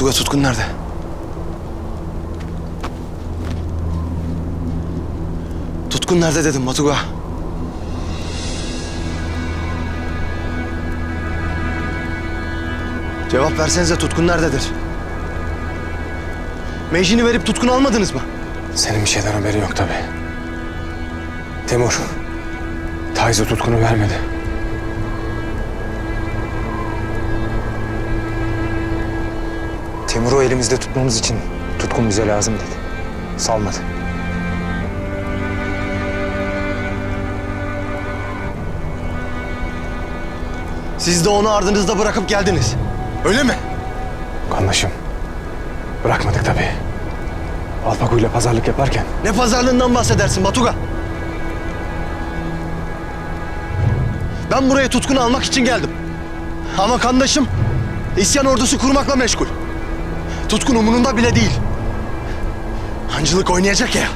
Batuga Tutkun nerede? Tutkun nerede dedim Batuga. Cevap versenize Tutkun nerededir? Mecini verip Tutkun almadınız mı? Senin bir şeyden haberin yok tabii. Timur, Tayzo tutkunu vermedi. Timur'u elimizde tutmamız için tutkun bize lazım dedi. Salmadı. Siz de onu ardınızda bırakıp geldiniz. Öyle mi? Kardeşim, bırakmadık tabii. Alpaku'yla pazarlık yaparken Ne pazarlığından bahsedersin Batuga? Ben buraya tutkunu almak için geldim. Ama kandaşım isyan ordusu kurmakla meşgul. Tutkun umurunda bile değil. Hancılık oynayacak ya.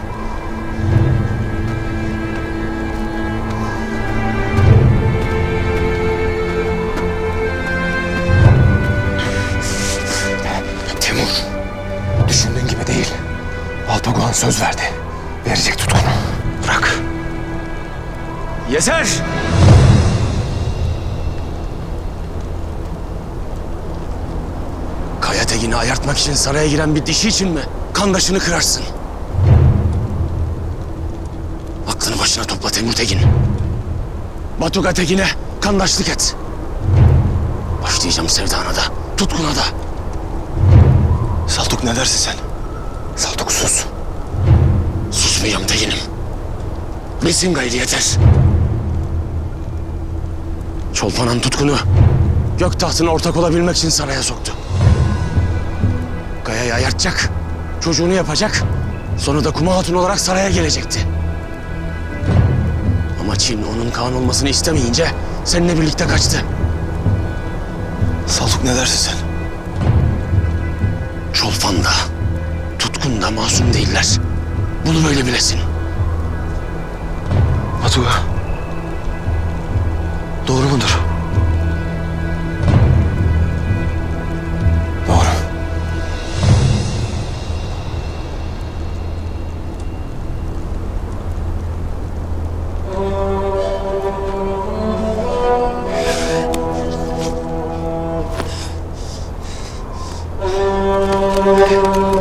Timur, düşündüğün gibi değil. Alpaguan söz verdi. Verecek tutkunu. Bırak. Yeter! Kaya Tegin'i ayartmak için saraya giren bir dişi için mi kandaşını kırarsın? Aklını başına topla Temur Tekin. Batuga Tegin'e kandaşlık et. Başlayacağım sevdana da, tutkuna da. Saltuk ne dersin sen? Saltuk sus. Susmayacağım Tegin'im. Bilsin gayri yeter. Çolpanan tutkunu gök tahtına ortak olabilmek için saraya soktu. Kaya'yı ayartacak, çocuğunu yapacak, sonra da Kuma Hatun olarak saraya gelecekti. Ama Çin onun Kaan olmasını istemeyince seninle birlikte kaçtı. Saltuk ne dersin sen? Çolpan da, Tutkun da masum değiller. Bunu böyle bilesin. Batuga. Doğru mudur? Senhor.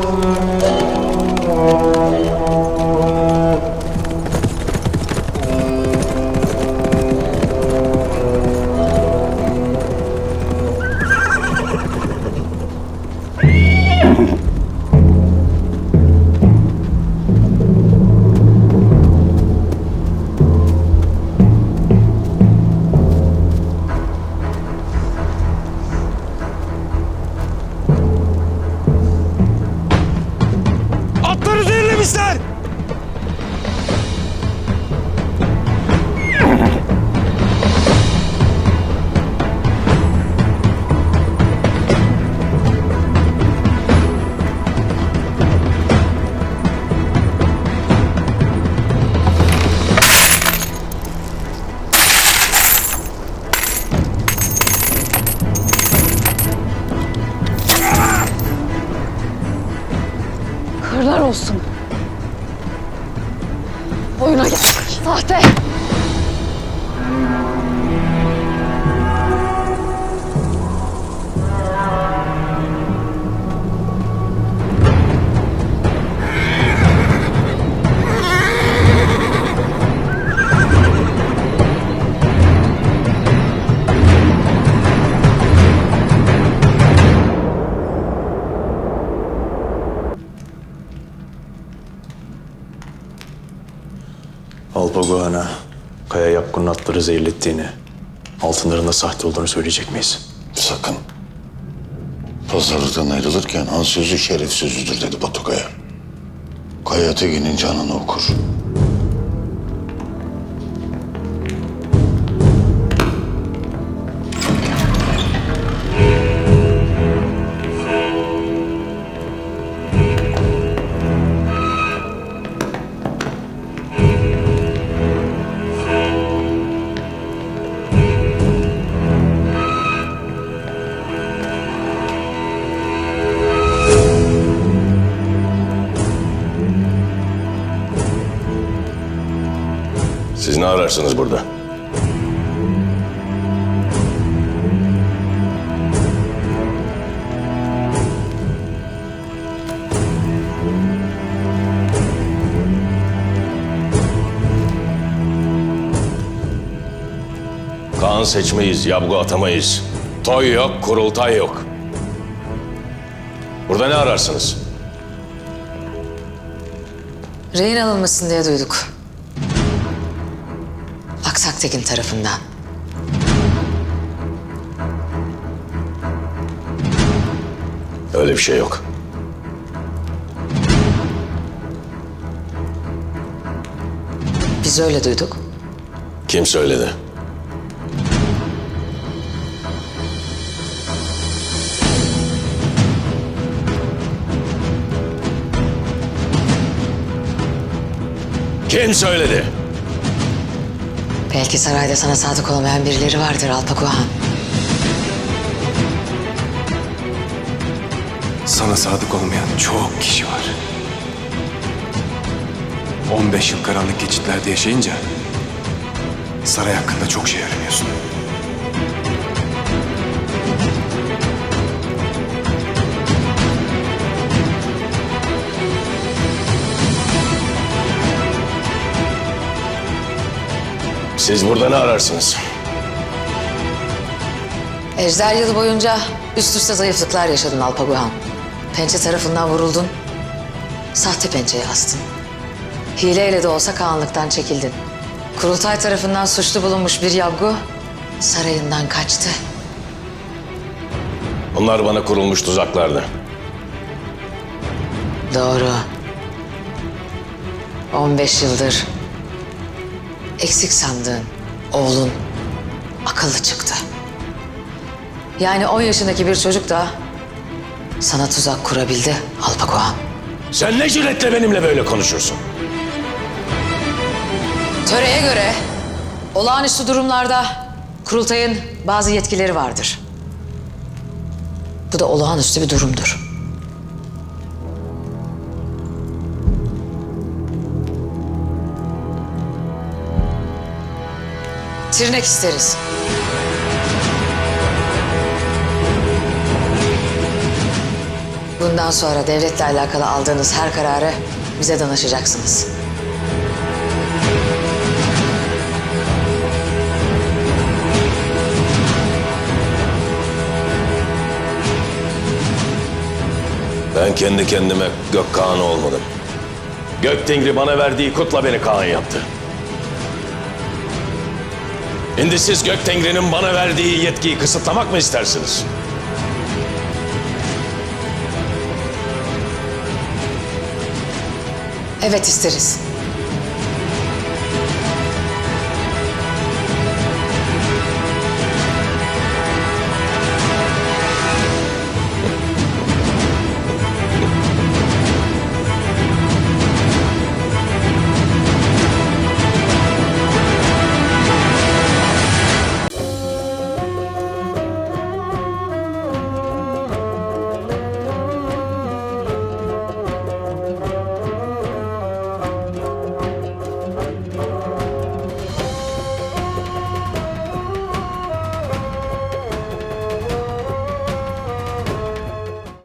Alpaguan'a Kaya Yapkun'un atları zehirlettiğini, altınların da sahte olduğunu söyleyecek miyiz? Sakın. Pazarlıktan ayrılırken an sözü şeref sözüdür dedi Batu Kaya. Kaya Tegin'in canını okur. Ne ararsınız burada? Kaan seçmeyiz, yabgu atamayız. Toy yok, kurultay yok. Burada ne ararsınız? Rehin alınmasın diye duyduk. Aksaktekin tarafından. Öyle bir şey yok. Biz öyle duyduk. Kim söyledi? Kim söyledi? Belki sarayda sana sadık olmayan birileri vardır Alpakuhan. Sana sadık olmayan çok kişi var. 15 yıl karanlık geçitlerde yaşayınca saray hakkında çok şey öğreniyorsun. Siz burada ne ararsınız? Ejder yılı boyunca üst üste zayıflıklar yaşadın Alpaguhan. Pençe tarafından vuruldun. Sahte pençeye astın. Hileyle de olsa Kağanlıktan çekildin. Kurultay tarafından suçlu bulunmuş bir yavgu sarayından kaçtı. Bunlar bana kurulmuş tuzaklardı. Doğru. 15 yıldır eksik sandığın oğlun akıllı çıktı. Yani 10 yaşındaki bir çocuk da sana tuzak kurabildi Alpagohan. Sen ne cüretle benimle böyle konuşursun? Töreye göre olağanüstü durumlarda kurultayın bazı yetkileri vardır. Bu da olağanüstü bir durumdur. Tirnek isteriz. Bundan sonra devletle alakalı aldığınız her kararı bize danışacaksınız. Ben kendi kendime gök Kaan'ı olmadım. Gök Tengri bana verdiği kutla beni Kaan yaptı. Şimdi siz Gök Tengri'nin bana verdiği yetkiyi kısıtlamak mı istersiniz? Evet isteriz.